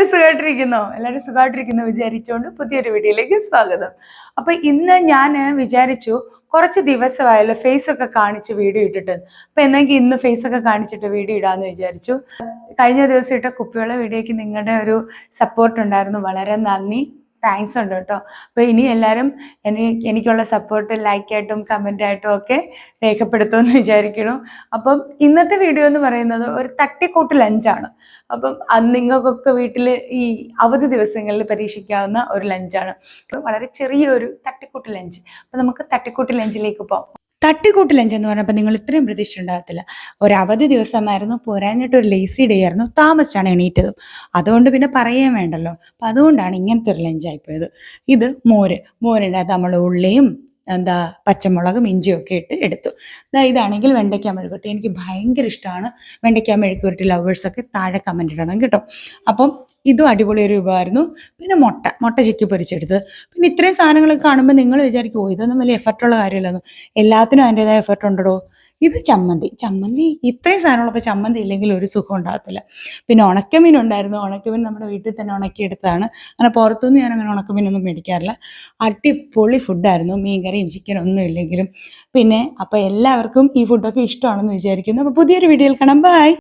എല്ലാവരും സുഖമായിട്ടിരിക്കുന്നു. എല്ലാവരും സുഖമായിട്ടിരിക്കുന്നു വിചാരിച്ചുകൊണ്ട് പുതിയൊരു വീഡിയോയിലേക്ക് സ്വാഗതം. അപ്പൊ ഇന്ന് ഞാൻ വിചാരിച്ചു കുറച്ച് ദിവസമായല്ലോ ഫേസ് ഒക്കെ കാണിച്ച് വീഡിയോ ഇട്ടിട്ട്. അപ്പൊ എന്നെങ്കിൽ ഇന്ന് ഫേസ് ഒക്കെ കാണിച്ചിട്ട് വീഡിയോ ഇടാന്ന് വിചാരിച്ചു. കഴിഞ്ഞ ദിവസം ഇട്ട കുപ്പിയുള്ള വീഡിയോയ്ക്ക് നിങ്ങളുടെ ഒരു സപ്പോർട്ട് ഉണ്ടായിരുന്നു. വളരെ നന്ദി. താങ്ക്സ് ഉണ്ട് കേട്ടോ. അപ്പൊ ഇനി എല്ലാവരും എനി എനിക്കുള്ള സപ്പോർട്ട് ലൈക്കായിട്ടും കമന്റായിട്ടും ഒക്കെ രേഖപ്പെടുത്തുമെന്ന് വിചാരിക്കുന്നു. അപ്പം ഇന്നത്തെ വീഡിയോ എന്ന് പറയുന്നത് ഒരു തട്ടിക്കൂട്ട് ലഞ്ചാണ് അപ്പം അത് നിങ്ങൾക്കൊക്കെ വീട്ടിൽ ഈ അവധി ദിവസങ്ങളിൽ പരീക്ഷിക്കാവുന്ന ഒരു ലഞ്ചാണ് വളരെ ചെറിയൊരു തട്ടിക്കൂട്ട് ലഞ്ച് അപ്പം നമുക്ക് തട്ടിക്കൂട്ട് ലഞ്ചിലേക്ക് പോകാം തട്ടിക്കൂട്ട് ലഞ്ച് എന്ന് പറഞ്ഞപ്പോൾ നിങ്ങൾ ഇത്രയും പ്രതീക്ഷിച്ചിട്ടുണ്ടാകത്തില്ല. ഒരു അവധി ദിവസമായിരുന്നു പോരാഞ്ഞിട്ട് ഒരു ലേസി ഡേ ആയിരുന്നു താമസിച്ചാണ് എണീറ്റതും. അതുകൊണ്ട് പിന്നെ പറയാൻ വേണ്ടല്ലോ. അപ്പം അതുകൊണ്ടാണ് ഇങ്ങനത്തെ ഒരു ലഞ്ചായിപ്പോയത് ഇത് മോര്. മോരിനകത്ത് നമ്മൾ ഉള്ളിയും എന്താ പച്ചമുളകും ഇഞ്ചിയും ഒക്കെ ഇട്ട് എടുത്തു. ദാ ഇതാണെങ്കിൽ വെണ്ടയ്ക്ക മെഴുകുരട്ടി എനിക്ക് ഭയങ്കര ഇഷ്ടമാണ് വെണ്ടയ്ക്ക മെഴുകുരട്ടി ലവേഴ്സൊക്കെ താഴെ കമന്റ് ഇടണം കേട്ടോ. അപ്പം ഇതും അടിപൊളി ഒരു വിഭവമായിരുന്നു. പിന്നെ മുട്ട മുട്ട ചിക്കി പൊരിച്ചെടുത്ത് പിന്നെ ഇത്രയും സാധനങ്ങളൊക്കെ കാണുമ്പോൾ നിങ്ങൾ വിചാരിക്കും ഓ ഇതൊന്നും വലിയ എഫർട്ടുള്ള കാര്യമില്ലെന്നു എല്ലാത്തിനും അതിന്റെതായ എഫർട്ട് ഉണ്ടോ ഇത് ചമ്മന്തി. ചമ്മന്തി ഇത്രയും സാധനമുള്ളപ്പോൾ ചമ്മന്തി ഇല്ലെങ്കിൽ ഒരു സുഖം ഉണ്ടാകത്തില്ല. പിന്നെ ഉണക്കമീൻ ഉണ്ടായിരുന്നു. ഉണക്കമീൻ നമ്മുടെ വീട്ടിൽ തന്നെ ഉണക്കിയെടുത്തതാണ്. അങ്ങനെ പുറത്തുനിന്ന് ഞാൻ അങ്ങനെ ഉണക്കമീനൊന്നും മേടിക്കാറില്ല. അടിപൊളി ഫുഡായിരുന്നു മീൻകറിയും ചിക്കനും ഒന്നും ഇല്ലെങ്കിലും. പിന്നെ അപ്പോൾ എല്ലാവർക്കും ഈ ഫുഡൊക്കെ ഇഷ്ടമാണെന്ന് വിചാരിക്കുന്നു. അപ്പോൾ പുതിയൊരു വീഡിയോയിൽ കാണാം. ബൈ